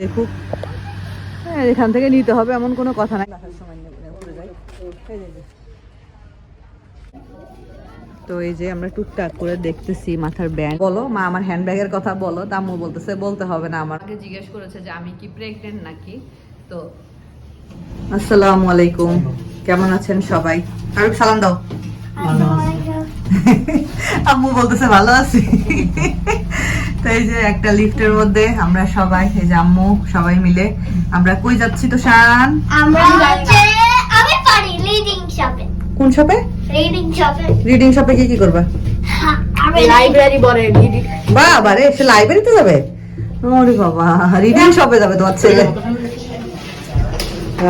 দেখুক। হ্যাঁ এখান থেকে নিতে হবে এমন কোনো কথা নাই। তো এই যে আমরা টুকটাক করে দেখতেছি মাথার ব্যান্ড বলো মা আমার হ্যান্ড ব্যাগের কথা বলো তাম্মু বলতেছে বলতে হবে না আমার। আমাকে জিজ্ঞেস করেছে যে আমি কি প্রেগনেন্ট নাকি? তো আসসালামু আলাইকুম। কেমন আছেন সবাই? আর সালাম দাও। আম্মু বলতেছে ভালো আছি। তো এই যে একটা লিফটের মধ্যে আমরা সবাই এই যে আম্মু সবাই মিলে। আমরা কই যাচ্ছি তো শান? আমরা হচ্ছে আমি পারি রিডিং শপে কোন শপে রিডিং শপে রিডিং শপে কি কি করবা? আমি লাইব্রেরি বলে বাবা রে সে লাইব্রেরিতে যাবে? ওরে বাবা রিডিং শপে যাবে তোমার ছেলে।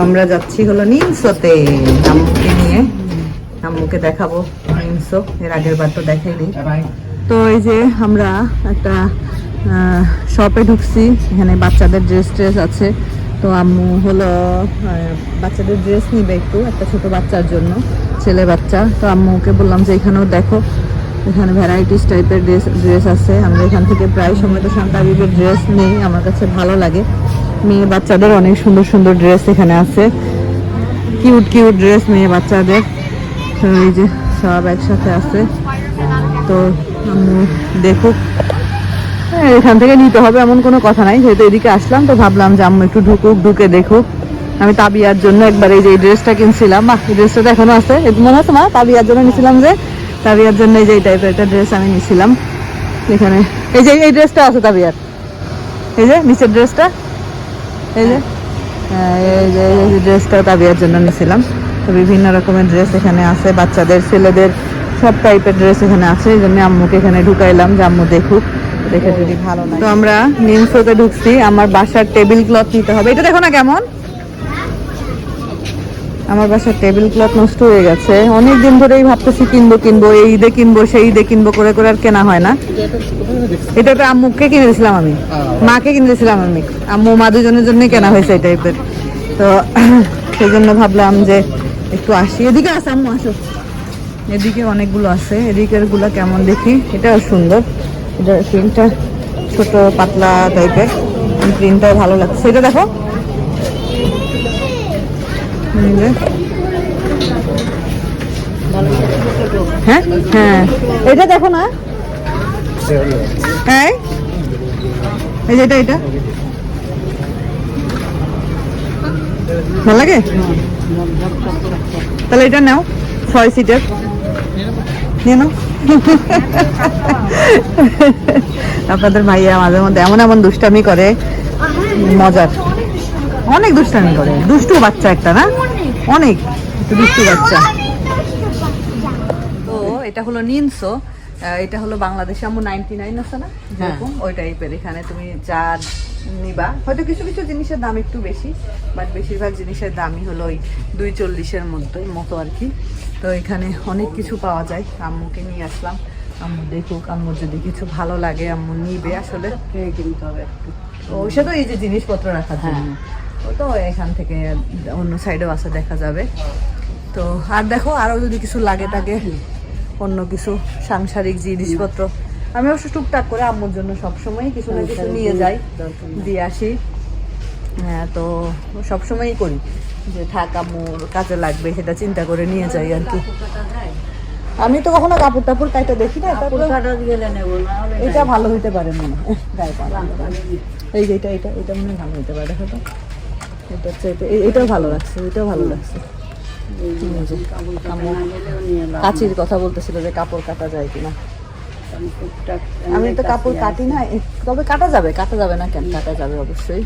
আমরা যাচ্ছি হলো নিমসোতে আম্মুকে নিয়ে। আম্মুকে দেখাবো নিমসো। এর আগের বার তো দেখাইনি। তো এই যে আমরা একটা শপে ঢুকছি, এখানে বাচ্চাদের ড্রেস ট্রেস আছে। তো আম্মু হলো বাচ্চাদের ড্রেস নিবে একটু, একটা ছোট বাচ্চার জন্য, ছেলে বাচ্চা। তো আম্মুকে বললাম যে এখানেও দেখো, এখানে ভ্যারাইটিস টাইপের ড্রেস ড্রেস আছে। আমরা এখান থেকে প্রায় সময় তো শান্তা ড্রেস নেই, আমার কাছে ভালো লাগে। মেয়ে বাচ্চাদের অনেক সুন্দর সুন্দর ড্রেস এখানে আছে। কিউট কিউট ড্রেস মেয়ে বাচ্চাদের। তো এই যে সব একসাথে আছে। তো দেখুক হ্যাঁ, এখান থেকে নিতে হবে এমন কোনো কথা নাই। যেহেতু এদিকে আসলাম তো ভাবলাম যে আম্মু একটু ঢুকুক ঢুকে দেখুক। আমি তাবিয়ার জন্য একবার এই যে ড্রেসটা কিনছিলাম। মা এই ড্রেসটা তো এখনও আছে। মনে আছে মা তাবিয়ার জন্য নিছিলাম যে? তাবিয়ার জন্য এই যে এই টাইপের একটা ড্রেস আমি নিছিলাম। এখানে এই যে এই ড্রেসটা আছে তাবিয়ার। এই যে নিচের ড্রেসটা। এই যে হ্যাঁ, এই যে এই ড্রেসটা তাবিয়ার জন্য নিছিলাম। তো বিভিন্ন রকমের ড্রেস এখানে আছে। বাচ্চাদের ছেলেদের সব টাইপের ড্রেস এখানে আছে এই জন্য আম্মুকে এখানে ঢুকাইলাম যে আম্মু দেখুক দেখে যদি ভালো লাগে। তো আমরা নিমসোতে ঢুকছি আমার বাসার টেবিল ক্লথ নিতে হবে। এটা দেখো না কেমন? আমার বাসার টেবিল ক্লথ নষ্ট হয়ে গেছে। অনেক দিন ধরেই ভাবতেছি কিনবো কিনবো এই ঈদে কিনবো সেই ঈদে কিনবো করে করে আর কেনা হয় না। এটা তো আম্মুকে কিনে দিয়েছিলাম আমি। মাকে কিনে দিয়েছিলাম আমি। আম্মু মা দুজনের জন্যই কেনা হয়েছে এই টাইপের তো সেই জন্য ভাবলাম যে একটু আসি। এদিকে আছে আম্মু আসো। এদিকে অনেকগুলো আছে। এদিকেরগুলো কেমন দেখি? এটাও সুন্দর। এটা প্রিন্টটা ছোট, পাতলা টাইপের প্রিন্টটা ভালো লাগছে। এটা দেখো। হ্যাঁ? হ্যাঁ। এটা দেখো না? এই? এটা ভালো লাগে? তাহলে এটা নাও, ছয় সিটের আপনাদের ভাইয়া মাঝে মধ্যে এমন এমন দুষ্টামি করে, মজার। অনেক দুষ্টামি করে। দুষ্টু বাচ্চা একটা, না? অনেক। দুষ্টু বাচ্চা। তো এটা হলো নিনসো। এটা হলো বাংলাদেশে আমু নাইনটি নাইন আছে না? যেরকম ওই টাইপের এখানে তুমি যা নিবা হয়তো কিছু কিছু জিনিসের দাম একটু বেশি বাট বেশিরভাগ জিনিসের দামই হলো ওই দুই চল্লিশের মধ্যে মতো আর কি। তো এখানে অনেক কিছু পাওয়া যায়। আম্মুকে নিয়ে আসলাম। আম্মু দেখুক আম্মুর যদি কিছু ভালো লাগে আম্মু নিবে আসলে। কিনতে হবে একটু? ও এই যে জিনিসপত্র রাখার জন্য। ও তো এখান থেকে অন্য সাইডেও আসা দেখা যাবে। তো আর দেখো আরও যদি কিছু লাগে তাকে অন্য কিছু সাংসারিক জিনিসপত্র। আমি অবশ্য টুকটাক করে আম্মুর জন্য সবসময় কিছু না কিছু নিয়ে যাই দিয়ে আসি। হ্যাঁ তো সবসময়ই করি যে থাক আম্মুর কাজে লাগবে সেটা চিন্তা করে নিয়ে যাই আর কি। আমি তো কখনো কাপড় টাপড় কাইটা দেখি না এটা ভালো হইতে পারে মনে হয়। এই যে এটা এটা এটা মনে হয় ভালো হইতে পারে দেখো তো এটা এটাও ভালো লাগছে এটাও ভালো লাগছে। কাচির কথা বলতেছিল যে কাপড় কাটা যায় কিনা। আমি তো কাপড় কাটি না তবে কাটা যাবে কাটা যাবে না কেন? কাটা যাবে অবশ্যই।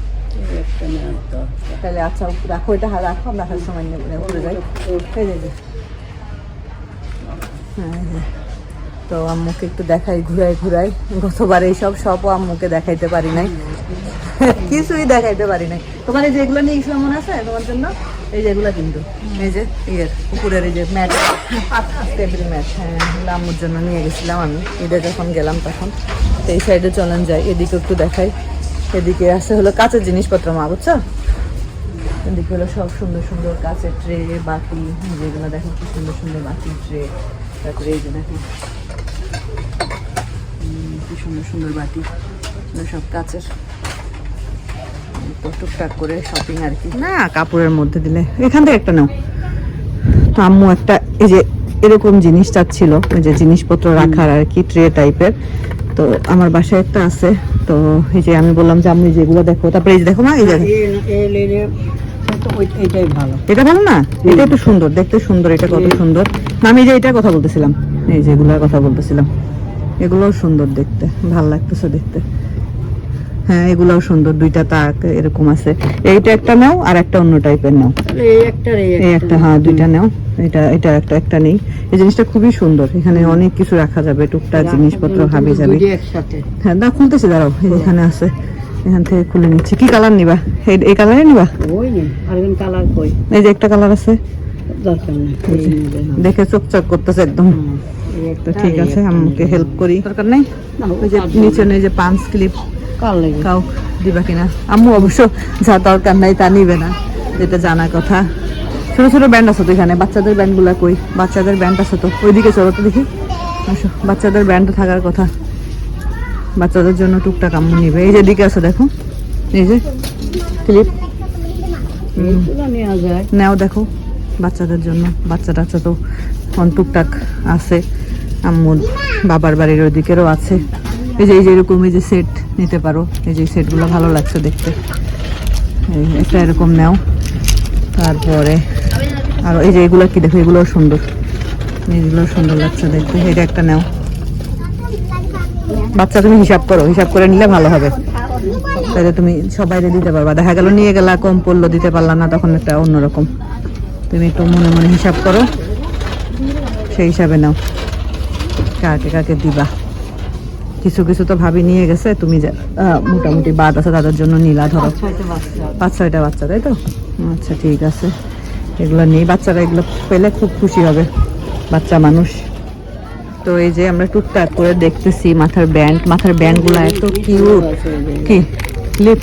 তাহলে আচ্ছা রাখো এটা হা- রাখো, আমরা রাখার সময় নেব যাই। হ্যাঁ হ্যাঁ তো আম্মুকে একটু দেখাই, ঘুরাই ঘুরাই। গতবার এইসব সবও আম্মুকে দেখাইতে পারি নাই। কিছুই দেখাইতে পারি নাই। তোমার এই যে নিয়ে মনে আছে তোমার জন্য? এই যে এগুলো কিন্তু। এই যে ইয়ের, পুকুরের এই যে ম্যাট। টেবিল ম্যাট হ্যাঁ। আম্মুর জন্য নিয়ে গেছিলাম আমি। ঈদে যখন গেলাম তখন। তো এই সাইডে চলেন যাই, এদিকে একটু দেখাই। এদিকে আছে হলো কাঁচের জিনিসপত্র মা, বুঝছ? এদিকে হলো সব সুন্দর সুন্দর কাঁচের ট্রে বাটি যেগুলো দেখো কি সুন্দর সুন্দর বাটি ট্রে তারপরে এই যে দেখো। সুন্দর সুন্দর বাটি। সব কাঁচের। টুকটাক করে শপিং আর কি। না কাপড়ের মধ্যে দিলে। এখান থেকে একটা নাও। তো আম্মু একটা এই যে এরকম জিনিস চাচ্ছিল ওই যে জিনিসপত্র রাখার আর কি ট্রে টাইপের তো আমার বাসায় একটা আছে। তো এই যে আমি বললাম যে আমি যেগুলো দেখো। তারপরে এই যে দেখো মা এই যে। এটা ভালো না? এটা একটু সুন্দর দেখতে সুন্দর এটা কত সুন্দর। না, আমি যে এটার কথা বলতেছিলাম। এই যে এগুলোর কথা বলতেছিলাম। এগুলোও সুন্দর দেখতে ভালো লাগতেছে দেখতে। হ্যাঁ এগুলোও সুন্দর। দুইটা তাক এরকম আছে। এইটা একটা নাও আর একটা অন্য টাইপের নাও। এই একটা হ্যাঁ দুইটা নাও। এটা এটা একটা একটা নেই। এই জিনিসটা খুবই সুন্দর। এখানে অনেক কিছু রাখা যাবে টুকটাক জিনিসপত্র হাবি যাবে। হ্যাঁ দা খুলতেছি দাঁড়াও এখানে আছে। এখান থেকে খুলে নিচ্ছি। কি কালার নিবা? এই- কালারে নিবা? এই যে একটা কালার আছে। হ্যাঁ। দেখে চকচক করতেছে একদম। তো ঠিক আছে আমাকে হেল্প করি। দরকার নেই? ওই যে নিচে নেই যে পাঁচ ক্লিপ কাউ দিবা কিনা? আম্মু অবশ্য যা দরকার নাই তা নিবে না যেটা জানা কথা। ছোট ছোট ব্যান্ড আছে তো এখানে বাচ্চাদের ব্যান্ডগুলা কই? বাচ্চাদের ব্যান্ড আছে তো। ওইদিকে চলো তো দেখি। আসো বাচ্চাদের ব্যান্ড থাকার কথা। বাচ্চাদের জন্য টুকটাক আম্মু নিবে। এই যে দিকে আছে দেখো। এই যে ক্লিপ নেওয়া যায়। নেও দেখো। বাচ্চাদের জন্য। বাচ্চা টাচ্চা তো টুকটাক আছে। আম্মুর বাবার বাড়ির ওদিকেরও আছে। এই যে এই যে এরকম, এই যে সেট নিতে পারো। এই যে সেটগুলো ভালো লাগছে দেখতে। একটা এরকম নাও। তারপরে আর, এই যে এগুলো কি দেখো, এগুলোও সুন্দর। এগুলো সুন্দর লাগছে দেখতে। এটা একটা নাও। বাচ্চা, তুমি হিসাব করো। হিসাব করে নিলে ভালো হবে। তাহলে তুমি সবাইরে দিতে পারবা। দেখা গেল, নিয়ে গেলা, কম পড়ল, দিতে পারলা না, তখন একটা অন্যরকম। তুমি একটু মনে মনে হিসাব করো। সেই হিসাবে নাও। কাকে কাকে দিবা? কিছু কিছু তো ভাবি নিয়ে গেছে তুমি যা মোটামুটি বাদ আছে তাদের জন্য নীলা ধরো। পাঁচ ছয়টা বাচ্চা। তাই তো? আচ্ছা ঠিক আছে। এগুলো নেই। বাচ্চারা এগুলো পেলে খুব খুশি হবে বাচ্চা মানুষ। তো এই যে আমরা টুকটাক করে দেখতেছি মাথার ব্যান্ড। মাথার ব্যান্ডগুলো এত কিউট। কি? ক্লিপ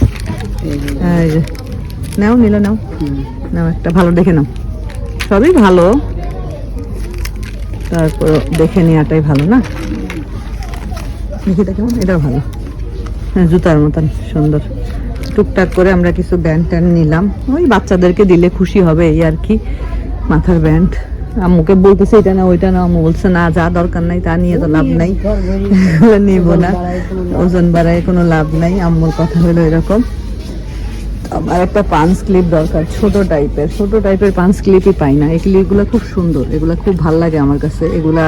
নাও নিলে নাও। নাও একটা ভালো দেখে নাও। সবই ভালো। তারপর দেখে নেওয়াটাই ভালো না? দেখি কেমন এটাও ভালো। হ্যাঁ জুতার মতন, সুন্দর। টুকটাক করে আমরা কিছু ব্যান্ড ট্যান্ড নিলাম। ওই বাচ্চাদেরকে দিলে খুশি হবে, এই আর কি, মাথার ব্যান্ড আম্মুকে বলতেছে, এটা না ওইটা না আম্মু বলছে, না, যা দরকার নাই, তা নিয়ে তো লাভ নাই। নিব না। ওজন বাড়ায় কোনো লাভ নাই। আম্মুর কথা হলো এরকম। আমার একটা পাঞ্চ ক্লিপ দরকার, ছোট টাইপের ছোট টাইপের পাঞ্চ ক্লিপই পাই না। এই ক্লিপগুলো খুব সুন্দর, এগুলা খুব ভালো লাগে আমার কাছে। এগুলা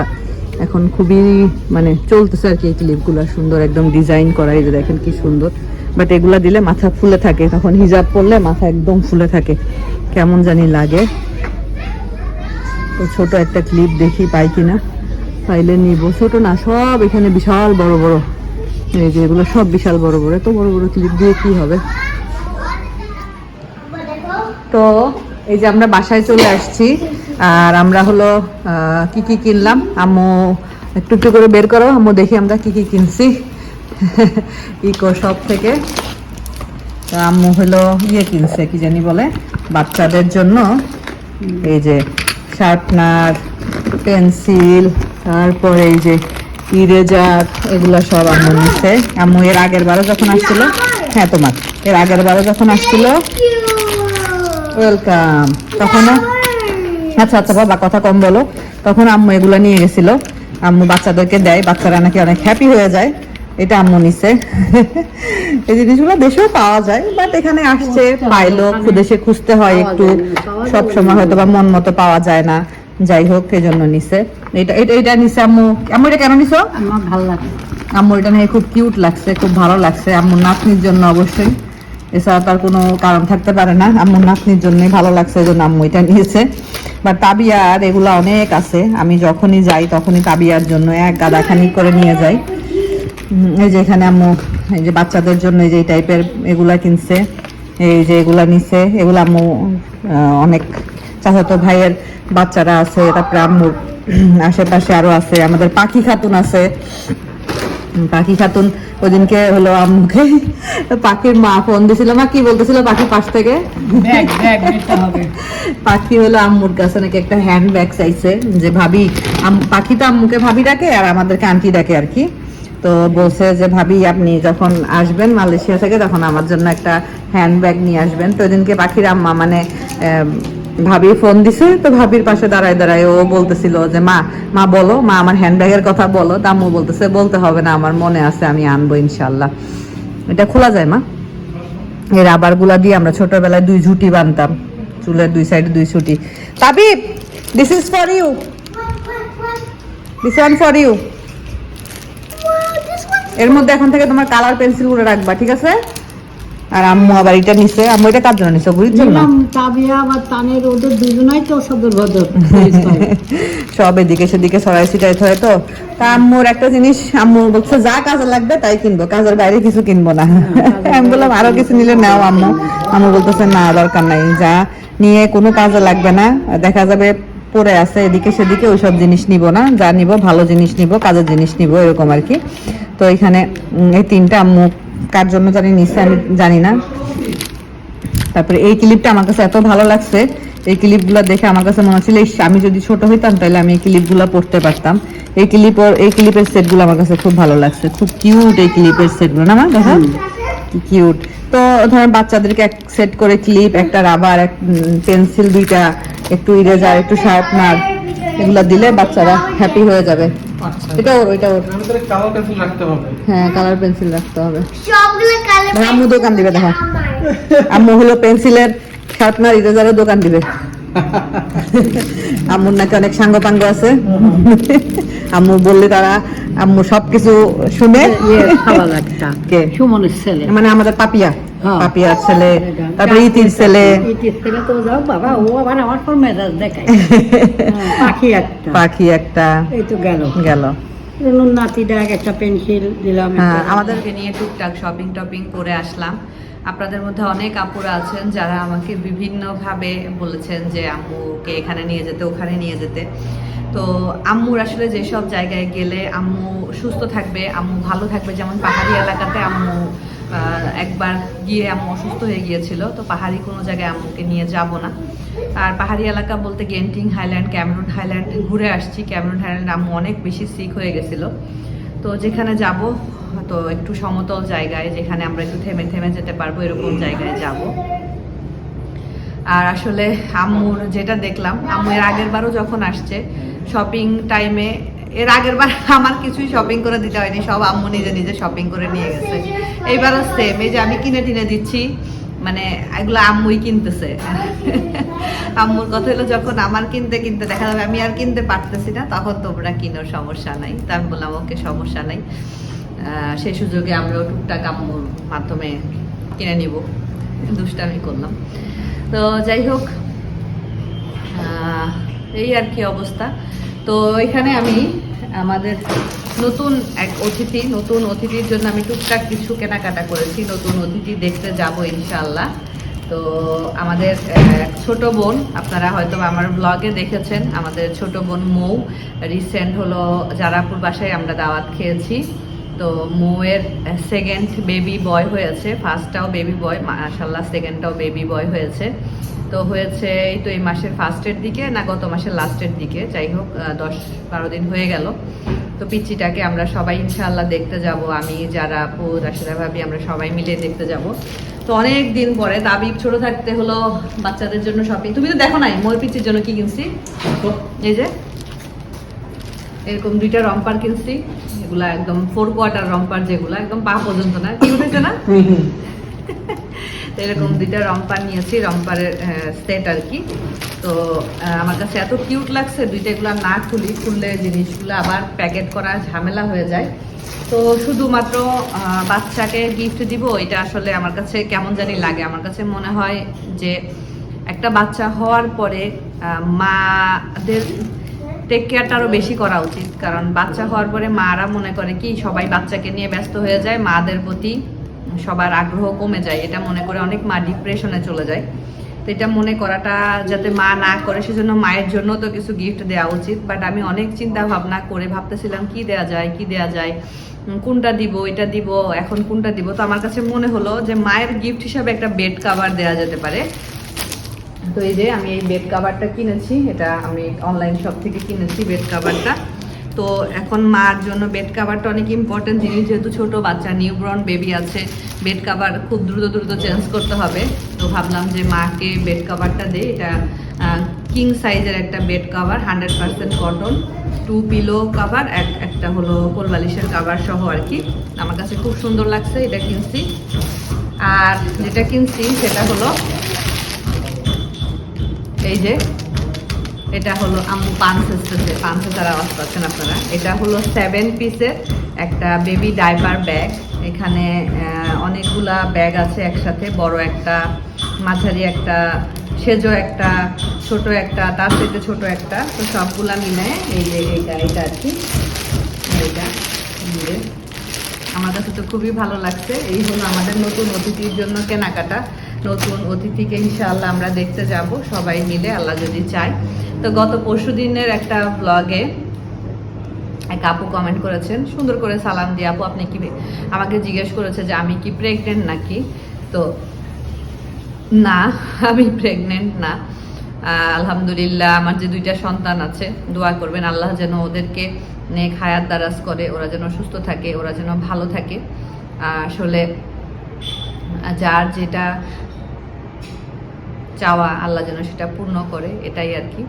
এখন খুবই মানে চলতেছে আর কি এই ক্লিপগুলো সুন্দর, একদম ডিজাইন করা, এই দেখেন কি সুন্দর। বাট এগুলা দিলে মাথা ফুলে থাকে, তখন হিজাব পরলে মাথা একদম ফুলে থাকে। কেমন জানি লাগে। তো ছোট একটা ক্লিপ দেখি পাই কিনা। পাইলে নিব। ছোট না, সব এখানে বিশাল বড় বড়। এই যে এগুলো সব বিশাল বড় বড়। এত বড় বড় ক্লিপ দিয়ে কি হবে? তো এই যে আমরা বাসায় চলে আসছি, আর আমরা হলো কি কি কিনলাম? আম্মু, একটু একটু করে বের করো, আম্মু দেখি আমরা কি কি কিনছি। ইকো শপ থেকে। তো আম্মু হলো ইয়ে কিনছে, কি জানি বলে, বাচ্চাদের জন্য। এই যে শার্পনার, পেন্সিল, তারপরে এই যে ইরেজার, এগুলো সব আম্মু নিচ্ছে। আম্মু এর আগের বারে যখন আসছিল হ্যাঁ তোমার, এর আগের বারে যখন আসছিল ওয়েলকাম তখন আচ্ছা আচ্ছা বাবা কথা কম বলো। তখন আম্মু এগুলো নিয়ে গেছিল। আম্মু বাচ্চাদেরকে দেয়। বাচ্চারা নাকি অনেক হ্যাপি হয়ে যায়। এটা আম্মু নিছে। এই জিনিসগুলো দেশেও পাওয়া যায় বাট এখানে আসছে পাইলো দেশে খুঁজতে হয় একটু। সব সময় হয়তো বা মন মতো পাওয়া যায় না। যাই হোক এই জন্য নিছে। এটা এটা এটা নিছে আম্মু। আম্মু এটা কেন নিছো? আমার ভালো লাগে আম্মু এটা নিয়ে খুব কিউট লাগছে খুব ভালো লাগছে। আম্মু নাতনির জন্য অবশ্যই। এছাড়া তার কোনো কারণ থাকতে পারে না। আম্মুর নাতনির জন্যই ভালো লাগছে এই জন্য আম্মু এটা নিয়েছে। বা তাবিয়ার এগুলো অনেক আছে। আমি যখনই যাই তখনই তাবিয়ার জন্য এক গাদাখানি করে নিয়ে যাই। এই যে এখানে আম্মু, এই যে বাচ্চাদের জন্য এই যে এই টাইপের এগুলা কিনছে, এই যে এগুলা নিছে। এগুলো আম্মু অনেক চাচাতো ভাইয়ের বাচ্চারা আছে, তারপরে আম্মুর আশেপাশে আরও আছে। আমাদের পাখি খাতুন আছে। পাখি খাতুন ওদিনকে হলো আম্মুকে পাখির মা ফোন দিছিল মা কি বলতেছিল পাখির পাশ থেকে? পাখি হলো আম্মুর কাছে নাকি একটা হ্যান্ড ব্যাগ চাইছে যে ভাবি পাখি তো আম্মুকে ভাবি ডাকে আর আমাদেরকে আন্টি ডাকে আর কি। তো বলছে যে ভাবি আপনি যখন আসবেন মালয়েশিয়া থেকে তখন আমার জন্য একটা হ্যান্ড ব্যাগ নিয়ে আসবেন। তো ওইদিনকে পাখির আম্মা মানে আহ, ভাবি ফোন দিছে তো ভাবির পাশে দাঁড়ায় দাঁড়ায় ও বলতেছিল যে মা মা বলো মা আমার হ্যান্ডব্যাগের কথা বলো। আম্মু বলতেছে বলতে হবে না আমার মনে আছে আমি আনব ইনশাল্লাহ এটা খোলা যায় মা? এই রাবারগুলা দিয়ে আমরা ছোটবেলায় দুই ঝুটি বানতাম চুলের দুই সাইডে দুই ছুটি। Tabib this is for you this one for you এর মধ্যে এখন থেকে তোমার কালার পেন্সিলগুলো রাখবা ঠিক আছে? আর আম্মু আবার এটা নিছে। আম্মু এটা কার জন্য নিছে? বুঝির জন্য? তাবিয়া আবার তানের ওদের দুজনাই তো সদর ভদর। সব এদিকে সেদিকে সরাই ছিটাই হয় তো। তা আম্মুর একটা জিনিস আম্মু বলছে যা কাজে লাগবে তাই কিনবো কাজের বাইরে কিছু কিনবো না। আমি বললাম আরও কিছু নিলে নাও আম্মু। আম্মু বলতেছে না দরকার নাই যা। নিয়ে কোনো কাজে লাগবে না। দেখা যাবে পরে আছে এদিকে সেদিকে ওইসব জিনিস নিব না। যা নিব ভালো জিনিস নিব কাজের জিনিস নিব এরকম আর কি। তো এখানে এই তিনটা আম্মু কার জন্য জানি নিচ্ছে আমি জানি না। তারপরে এই ক্লিপটা আমার কাছে এত ভালো লাগছে এই ক্লিপগুলো দেখে আমার কাছে মনে হচ্ছিল আমি যদি ছোট হইতাম তাহলে আমি এই ক্লিপগুলো পড়তে পারতাম। এই ক্লিপ এই ক্লিপের সেটগুলো আমার কাছে খুব ভালো লাগছে খুব কিউট এই ক্লিপের সেটগুলো না আমার দেখো? কিউট তো ধরেন বাচ্চাদেরকে এক সেট করে ক্লিপ একটা রাবার এক পেন্সিল দুইটা একটু ইরেজার একটু শার্পনার এগুলো দিলে বাচ্চারা হ্যাপি হয়ে যাবে। এটা ওর এটা ওর। আমাদের কালার পেন্সিল রাখতে হবে। হ্যাঁ কালার পেন্সিল রাখতে হবে। সবগুলো কালো আম্মু দোকান দিবে দেখো। আম্মু হলো পেন্সিলের শার্পনার ইরেজারের দোকান দিবে। আম্মুর নাকি অনেক সাঙ্গ পাঙ্গ আছে। আম্মু বললে তারা আম্মু সবকিছু শুনে ইয়ে কে? সুমনের ছেলে। মানে আমাদের পাপিয়া। হ্যাঁ। পাপিয়ার ছেলে তারপরে ইতির ছেলে। ইতির ছেলে তো যাও বাবা ও আবার আমার পর মেজাজ দেখায়। হ্যাঁ, পাখি একটা। পাখি একটা। এই তো গেল। গেল। নুন একটা পেন্সিল দিলাম হ্যাঁ আমাদেরকে নিয়ে টুকটাক শপিং টপিং করে আসলাম। আপনাদের মধ্যে অনেক আপুরা আছেন যারা আমাকে বিভিন্নভাবে বলেছেন যে আম্মুকে এখানে নিয়ে যেতে ওখানে নিয়ে যেতে। তো আম্মুর আসলে যেসব জায়গায় গেলে আম্মু সুস্থ থাকবে আম্মু ভালো থাকবে যেমন পাহাড়ি এলাকাতে আম্মু একবার গিয়ে আম্মু অসুস্থ হয়ে গিয়েছিল, তো পাহাড়ি কোনো জায়গায় আম্মুকে নিয়ে যাব না। আর পাহাড়ি এলাকা বলতে গেন্টিং হাইল্যান্ড, ক্যামেরুন হাইল্যান্ড, ঘুরে আসছি। ক্যামেরুন হাইল্যান্ড আম্মু অনেক বেশি সিক হয়ে গেছিল। তো যেখানে যাব, তো একটু সমতল জায়গায়, যেখানে আমরা একটু থেমে থেমে যেতে পারব, এরকম জায়গায় যাব। আর আসলে আম্মুর যেটা দেখলাম, আম্মু এর আগের বারও যখন আসছে শপিং টাইমে এর আগের বার আমার কিছুই শপিং করে দিতে হয়নি, সব আম্মু নিজে নিজে শপিং করে নিয়ে গেছে। এইবারও সেম এই যে আমি কিনে টিনে দিচ্ছি মানে এগুলো আম্মুই কিনতেছে। আম্মুর কথা হলো যখন আমার কিনতে কিনতে দেখা যাবে আমি আর কিনতে পারতেছি না, তখন তোমরা কিনো সমস্যা নাই। তা আমি বললাম, ওকে, সমস্যা নাই। সেই সুযোগে আমরাও টুকটাক আম্মুর মাধ্যমে কিনে নিব। দুষ্টামি করলাম। তো যাই হোক এই আর কি অবস্থা। তো এখানে আমি আমাদের নতুন এক অতিথি, নতুন অতিথির জন্য আমি টুকটাক কিছু কেনাকাটা করেছি। নতুন অতিথি দেখতে যাব ইনশাল্লাহ তো আমাদের ছোট বোন, আপনারা হয়তো আমার ব্লগে দেখেছেন, আমাদের ছোট বোন মৌ। রিসেন্ট হলো জারাপুর বাসায় আমরা দাওয়াত খেয়েছি। তো মৌয়ের সেকেন্ড বেবি বয় হয়েছে ফার্স্টটাও বেবি বয় মাশাল্লাহ সেকেন্ডটাও বেবি বয় হয়েছে। তো হয়েছে এই তো এই মাসের ফার্স্টের দিকে না গত মাসের লাস্টের দিকে। যাই হোক দশ বারো দিন হয়ে গেল। তো পিচ্চিটাকে আমরা সবাই ইনশাআল্লাহ দেখতে যাব। আমি যারা আপু রাশিদা ভাবি আমরা সবাই মিলে দেখতে যাব। তো অনেক দিন পরে তাবিব ছোট থাকতে হলো বাচ্চাদের জন্য শপিং তুমি তো দেখো নাই মোর পিচ্চির জন্য কি কিনছি? এই যে এরকম দুইটা রম্পার কিনছি। এগুলা একদম ফোর কোয়ার্টার রম্পার যেগুলা একদম পা পর্যন্ত না। কি উঠেছে না? তো এরকম দুইটা রম্পার নিয়েছি রম্পারের সেট আর কি। তো আমার কাছে এত কিউট লাগছে দুইটা এগুলো না খুলি, খুললে জিনিসগুলো আবার প্যাকেট করা ঝামেলা হয়ে যায়। তো শুধুমাত্র বাচ্চাকে গিফট দিব, এটা আসলে আমার কাছে কেমন জানি লাগে। আমার কাছে মনে হয় যে একটা বাচ্চা হওয়ার পরে মাদের টেক কেয়ারটা আরও বেশি করা উচিত। কারণ বাচ্চা হওয়ার পরে মারা মনে করে কি, সবাই বাচ্চাকে নিয়ে ব্যস্ত হয়ে যায়, মাদের প্রতি সবার আগ্রহ কমে যায়। এটা মনে করে অনেক মা ডিপ্রেশনে চলে যায়। তো এটা মনে করাটা যাতে মা না করে, সেজন্য মায়ের জন্য তো কিছু গিফট দেওয়া উচিত। বাট আমি অনেক চিন্তা ভাবনা করে ভাবতেছিলাম, কি দেয়া যায়, কি দেয়া যায় কোনটা দিব, এটা দিব, এখন কোনটা দিব? তো আমার কাছে মনে হলো যে মায়ের গিফট হিসাবে একটা বেড কাভার দেওয়া যেতে পারে। তো এই যে আমি এই বেড কাভারটা কিনেছি, এটা আমি অনলাইন শপ থেকে কিনেছি বেড কাভারটা তো এখন মার জন্য বেড কাভারটা অনেক ইম্পর্টেন্ট জিনিস, যেহেতু ছোট বাচ্চা নিউব্রন বেবি আছে বেড কাভার খুব দ্রুত দ্রুত চেঞ্জ করতে হবে। তো ভাবলাম যে মাকে বেড কাভারটা দেই এটা কিং সাইজের একটা bed cover hundred percent cotton two pillow cover এক একটা হলো কোলবালিশের কাভার সহ আর কি। আমার কাছে খুব সুন্দর লাগছে এটা কিনছি। আর যেটা কিনছি সেটা হলো, এই যে এটা হলো আম্মু পাঁচ এসেছে পাঁচ হাজার আওয়াজ পাচ্ছেন আপনারা। এটা হলো সেভেন পিসের একটা বেবি ডাইপার ব্যাগ এখানে অনেকগুলা ব্যাগ আছে একসাথে। বড় একটা, মাঝারি একটা, সেজো একটা, ছোট একটা, তার থেকে ছোট একটা। তো সবগুলা মিলে এই যে এইটা এটা আর কি। এইটা আমার কাছে তো খুবই ভালো লাগছে। এই হলো আমাদের নতুন অতিথির জন্য কেনাকাটা। নতুন অতিথিকে ইনশাআল্লাহ আমরা দেখতে যাব। সবাই মিলে, আল্লাহ যদি চায়। তো গত পরশু দিনের একটা ব্লগে এক আপু কমেন্ট করেছেন, সুন্দর করে সালাম দিয়ে আপু, আপনি কি আমাকে জিজ্ঞেস করেছে যে আমি কি প্রেগনেন্ট নাকি? তো, না, আমি প্রেগনেন্ট না। আলহামদুলিল্লাহ, আমার যে দুইটা সন্তান আছে, দোয়া করবেন আল্লাহ যেন ওদেরকে নেক হায়াত দারাজ করে, ওরা যেন সুস্থ থাকে, ওরা যেন ভালো থাকে। আসলে যার যেটা চাওয়া আল্লাহ যেন সেটা পূর্ণ করে, এটাই আর কি।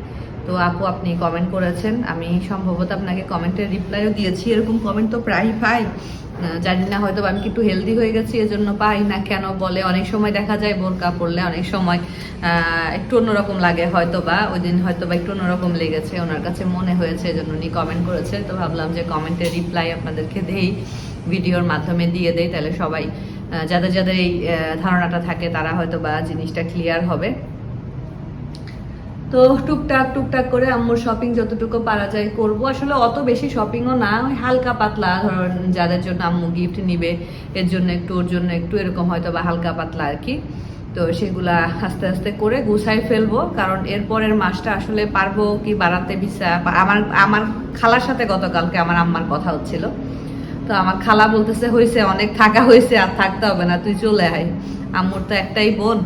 তো আপু, আপনি কমেন্ট করেছেন, আমি সম্ভবত আপনাকে কমেন্টের রিপ্লাইও দিয়েছি, এরকম কমেন্ট তো প্রায়ই পাই। জানি না হয়তো আমি একটু হেলদি হয়ে গেছি, এজন্য পাই না কেন বলে, অনেক সময় দেখা যায় বোরকা পড়লে অনেক সময় একটু অন্যরকম লাগে হয়তো বা ওই দিন হয়তো বা একটু অন্যরকম লেগেছে, ওনার কাছে মনে হয়েছে, এজন্য উনি কমেন্ট করেছে। তো ভাবলাম যে কমেন্টের রিপ্লাই আপনাদেরকে দেই, ভিডিওর মাধ্যমে দিয়ে দেই, তাহলে সবাই যাদের যাদের এই ধারণাটা থাকে তারা হয়তো বা জিনিসটা ক্লিয়ার হবে। তো টুকটাক টুকটাক করে আম্মুর শপিং যতটুকু পারা যায় করব। আসলে অত বেশি শপিংও না, ওই হালকা পাতলা। ধরুন যাদের জন্য আম্মু গিফট নিবে, এর জন্য একটু, ওর জন্য একটু, এরকম হয়তো বা হালকা পাতলা আর কি। তো সেগুলা আস্তে আস্তে করে গুছাই ফেলব। কারণ এরপরের মাসটা আসলে পারব কি বাড়াতে ভিসা? আমার আমার খালার সাথে গতকালকে আমার আম্মার কথা হচ্ছিল। তো আমার খালা বলতেছে হয়েছে অনেক থাকা হয়েছে আর থাকতে হবে না, তুই চলে আয়। আম্মুর তো একটাই বোন।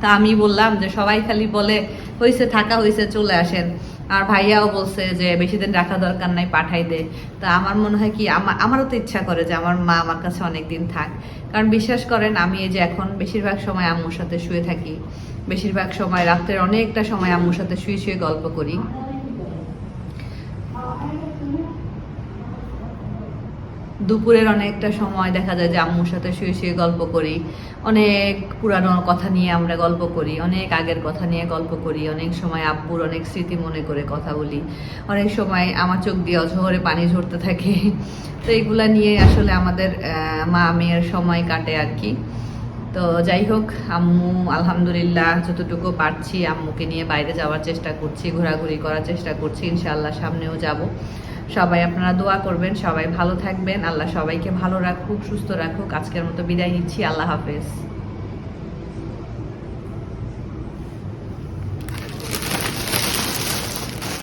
তা আমি বললাম যে, সবাই খালি বলে হয়েছে থাকা হয়েছে চলে আসেন। আর ভাইয়াও বলছে যে, বেশি দিন রাখা দরকার নাই, পাঠাই দে। তা আমার মনে হয় কি আমার আমারও তো ইচ্ছা করে যে, আমার মা আমার কাছে অনেক দিন থাক। কারণ বিশ্বাস করেন, আমি এই যে এখন বেশিরভাগ সময় আম্মুর সাথে শুয়ে থাকি। বেশিরভাগ সময়, রাত্রের অনেকটা সময় আম্মুর সাথে শুয়ে শুয়ে গল্প করি। দুপুরের অনেকটা সময় দেখা যায় যে আম্মুর সাথে শুয়ে শুয়ে গল্প করি। অনেক পুরানো কথা নিয়ে আমরা গল্প করি, অনেক আগের কথা নিয়ে গল্প করি, অনেক সময় আব্বুর অনেক স্মৃতি মনে করে কথা বলি। অনেক সময় আমার চোখ দিয়ে অঝরে পানি ঝরতে থাকে। তো এগুলা নিয়ে আসলে আমাদের মা মেয়ের সময় কাটে আর কি। তো যাই হোক, আম্মু আলহামদুলিল্লাহ যতটুকু পারছি আম্মুকে নিয়ে বাইরে যাওয়ার চেষ্টা করছি, ঘোরাঘুরি করার চেষ্টা করছি। ইনশাআল্লাহ সামনেও যাব। সবাই আপনারা দোয়া করবেন, সবাই ভালো থাকবেন। আল্লাহ সবাইকে ভালো রাখুক, সুস্থ রাখুক। আজকের মতো বিদায় নিচ্ছি। আল্লাহ হাফেজ।